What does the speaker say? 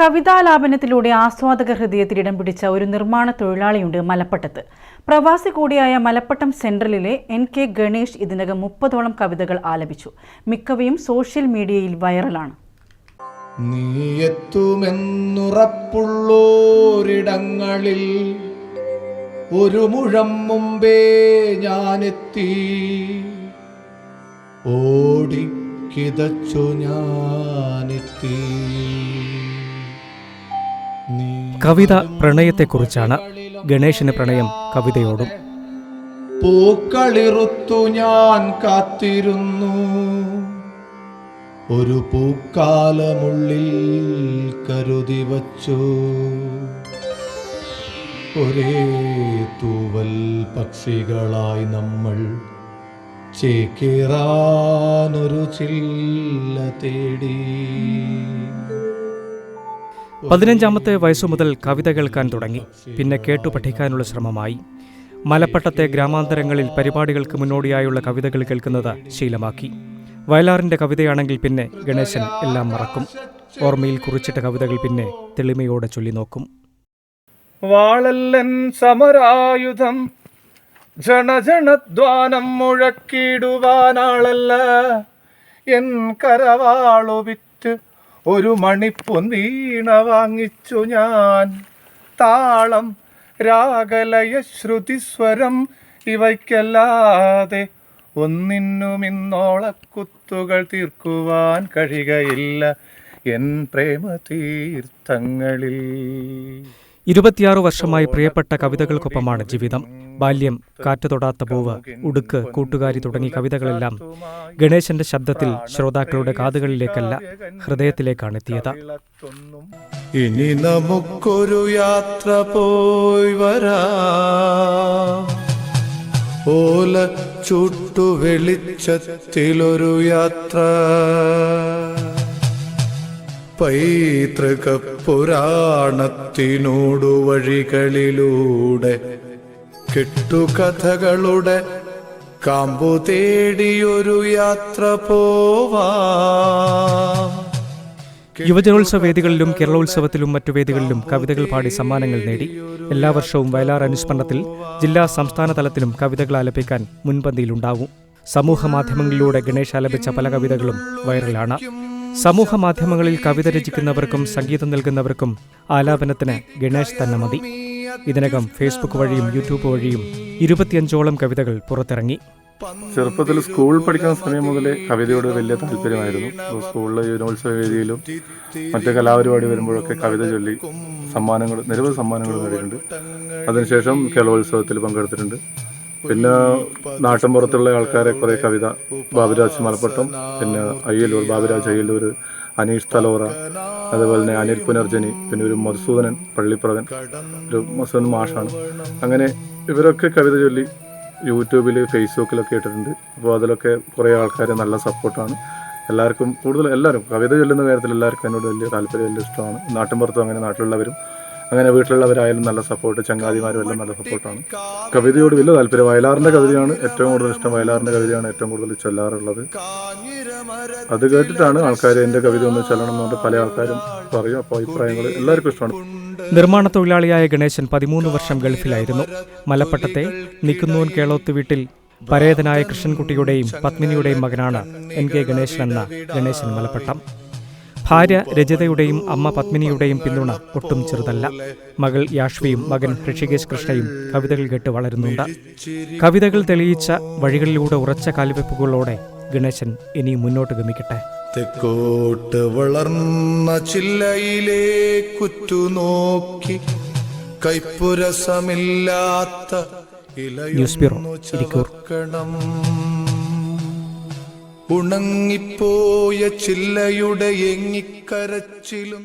കവിതാലാപനത്തിലൂടെ ആസ്വാദക ഹൃദയത്തിൽ ഇടം പിടിച്ച ഒരു നിർമ്മാണ തൊഴിലാളിയുണ്ട് മലപ്പട്ടത്ത്. പ്രവാസി കൂടിയായ മലപ്പട്ടം സെൻട്രലിലെ എൻ കെ ഗണേഷ് ഇതിനകം മുപ്പതോളം കവിതകൾ ആലപിച്ചു. മിക്കവയും സോഷ്യൽ മീഡിയയിൽ വൈറലാണ്. നീയെത്തുമെന്നുറപ്പുള്ളോരിടങ്ങളിൽ ഒരു മുഴം മുമ്പേ ഞാനെത്തി. ഓടിക്കിതച്ചു ഞാനെത്തി. കവിത പ്രണയത്തെക്കുറിച്ചാണ് ഗണേശന് പ്രണയം കവിതയോടും. പൂക്കളിറുത്തു ഞാൻ കാത്തിരുന്നു. ഒരു പൂക്കാലമുള്ളിൽ കരുതി വച്ചു. ഒരേ തൂവൽ പക്ഷികളായി നമ്മൾ ചേക്കേറാനൊരു ചില്ല തേടി. പതിനഞ്ചാമത്തെ വയസ്സു മുതൽ കവിത കേൾക്കാൻ തുടങ്ങി. പിന്നെ കേട്ടു പഠിക്കാനുള്ള ശ്രമമായി. മലപ്പട്ടത്തെ ഗ്രാമാന്തരങ്ങളിൽ പരിപാടികൾക്ക് മുന്നോടിയായുള്ള കവിതകൾ കേൾക്കുന്നത് ശീലമാക്കി. വയലാറിന്റെ കവിതയാണെങ്കിൽ പിന്നെ ഗണേശൻ എല്ലാം മറക്കും. ഓർമ്മയിൽ കുറിച്ചിട്ട കവിതകൾ പിന്നെ തെളിമയോടെ ചൊല്ലി നോക്കും. വാളല്ലൻ സമരായുധം ജണജണദ്വാനം മുഴക്കിടുവാനാളല്ല എൻ കരവാളു വിറ്റ് ഒരു മണിപ്പൊ നീണ വാങ്ങിച്ചു ഞാൻ. താളം രാഗലയ ശ്രുതിസ്വരം ഇവയ്ക്കല്ലാതെ ഒന്നിനും ഇന്നോളക്കുത്തുകൾ തീർക്കുവാൻ കഴിയുകയില്ല എൻ പ്രേമ തീർത്ഥങ്ങളിൽ ഇരുപത്തിയാറ് വർഷമായി പ്രിയപ്പെട്ട കവിതകൾക്കൊപ്പമാണ് ജീവിതം. ബാല്യം കാറ്റ് തൊടാത്ത പൂവ് ഉടുക്ക് കൂട്ടുകാരി തുടങ്ങി കവിതകളെല്ലാം ഗണേശന്റെ ശബ്ദത്തിൽ ശ്രോതാക്കളുടെ കാതുകളിലേക്കല്ല ഹൃദയത്തിലേക്കാണ് എത്തിയത് ഇനി നമുക്കൊരു യാത്ര പോയി വരാം. ഓല ചുട്ടു വെളിച്ചത്തിലൊരു യാത്ര. പൈതൃക പുരാണത്തിനോടു വഴികളിലൂടെ കെട്ടുകഥകളുടെ കാമ്പു തേടിയൊരു യാത്ര പോവാ. യുവജനോത്സവ വേദികളിലും കേരളോത്സവത്തിലും മറ്റു വേദികളിലും കവിതകൾ പാടി സമ്മാനങ്ങൾ നേടി എല്ലാ വർഷവും വയലാർ അനുസ്മരണത്തിൽ ജില്ലാ സംസ്ഥാന തലത്തിലും കവിതകൾ ആലപിക്കാൻ മുൻപന്തിയിലുണ്ടാവും. സമൂഹ മാധ്യമങ്ങളിലൂടെ ഗണേശ് ആലപിച്ച പല കവിതകളും വൈറലാണ്. സമൂഹ മാധ്യമങ്ങളിൽ കവിത രചിക്കുന്നവർക്കും സംഗീതം നൽകുന്നവർക്കും ആലാപനത്തിന് ഗണേശ് തന്നെ മതി. ഇതിനകം ഫേസ്ബുക്ക് വഴിയും യൂട്യൂബ് വഴിയും ഇരുപത്തിയഞ്ചോളം കവിതകൾ പുറത്തിറങ്ങി. ചെറുപ്പത്തിൽ സ്കൂൾ പഠിക്കുന്ന സമയം മുതലേ കവിതയോട് വലിയ താല്പര്യമായിരുന്നു. സ്കൂളിലെ യുവനോത്സവ വേദിയിലും മറ്റ് കലാപരിപാടി വരുമ്പോഴൊക്കെ കവിത ചൊല്ലി സമ്മാനങ്ങൾ നിരവധി സമ്മാനങ്ങൾ നേടിയിട്ടുണ്ട്. അതിനുശേഷം കേരളോത്സവത്തിൽ പങ്കെടുത്തിട്ടുണ്ട്. പിന്നെ നാട്ടിൻപുറത്തുള്ള ആൾക്കാരെ കുറേ കവിത ബാബുരാജ് മലപ്പട്ടം പിന്നെ അയ്യല്ലൂർ ബാബുരാജ് അയ്യല്ലൂർ അനീഷ് തലോറ അതുപോലെ തന്നെ അനിൽ പുനർജനി പിന്നെ ഒരു മധുസൂദനൻ പള്ളിപ്രവൻ ഒരു മധുസൂദൻ മാഷാണ്. അങ്ങനെ ഇവരൊക്കെ കവിത ചൊല്ലി യൂട്യൂബിൽ ഫേസ്ബുക്കിലൊക്കെ ഇട്ടിട്ടുണ്ട്. അപ്പോൾ അതിലൊക്കെ കുറേ ആൾക്കാർ നല്ല സപ്പോർട്ടാണ്. എല്ലാവർക്കും കൂടുതൽ എല്ലാവരും കവിത ചൊല്ലുന്ന കാര്യത്തിൽ എല്ലാവർക്കും എന്നോട് വലിയ താല്പര്യം വലിയ ഇഷ്ടമാണ്. നാട്ടിൻപുറത്തും അങ്ങനെ നാട്ടിലുള്ളവരും അങ്ങനെ വീട്ടിലുള്ളവരായാലും നല്ല സപ്പോർട്ട് ചങ്ങാതിമാരും എല്ലാം നല്ല സപ്പോർട്ടാണ് കവിതയോട് വലിയ താല്പര്യം. വയലാറിന്റെ കവിതയാണ് ഏറ്റവും കൂടുതൽ ഇഷ്ടം. വയലാറിന്റെ കവിതയാണ് ഏറ്റവും കൂടുതൽ ചൊല്ലാറുള്ളത്. അത് കേട്ടിട്ടാണ് ആൾക്കാർ എന്റെ കവിത ഒന്ന് എന്ന് പറഞ്ഞിട്ട് പല ആൾക്കാരും പറയും. അപ്പോൾ അഭിപ്രായങ്ങൾ എല്ലാവർക്കും ഇഷ്ടമാണ്. നിർമ്മാണ തൊഴിലാളിയായ ഗണേശൻ പതിമൂന്ന് വർഷം ഗൾഫിലായിരുന്നു. മലപ്പട്ടത്തെ നിക്കുന്നൂൻ കേളോത്ത് വീട്ടിൽ പരേതനായ കൃഷ്ണൻകുട്ടിയുടെയും പത്മിനിയുടെയും മകനാണ് എൻ കെ ഗണേശൻ എന്ന ഗണേശൻ മലപ്പട്ടം. ഭാര്യ രജതയുടെയും അമ്മ പത്മിനിയുടെയും പിന്തുണ ഒട്ടും ചെറുതല്ല. മകൾ യാഷ്വിയും മകൻ ഋഷികേശ് കൃഷ്ണയും കവിതകൾ കേട്ട് വളരുന്നുണ്ട്. കവിതകൾ തെളിയിച്ച വഴികളിലൂടെ ഉറച്ച കാലുവെപ്പുകളോടെ ഗണേശൻ ഇനി മുന്നോട്ട് ഗമിക്കട്ടെ. തെക്കോട്ട് വളർന്ന ചില്ലയിലെ കുറ്റുനോക്കി കൈപ്പുരസമില്ലാത്ത ന്യൂസ് ബ്യൂറോ, ഇരിക്കൂർ. ഉണങ്ങിപ്പോയ ചില്ലയുടെ എങ്ങിക്കരച്ചിലും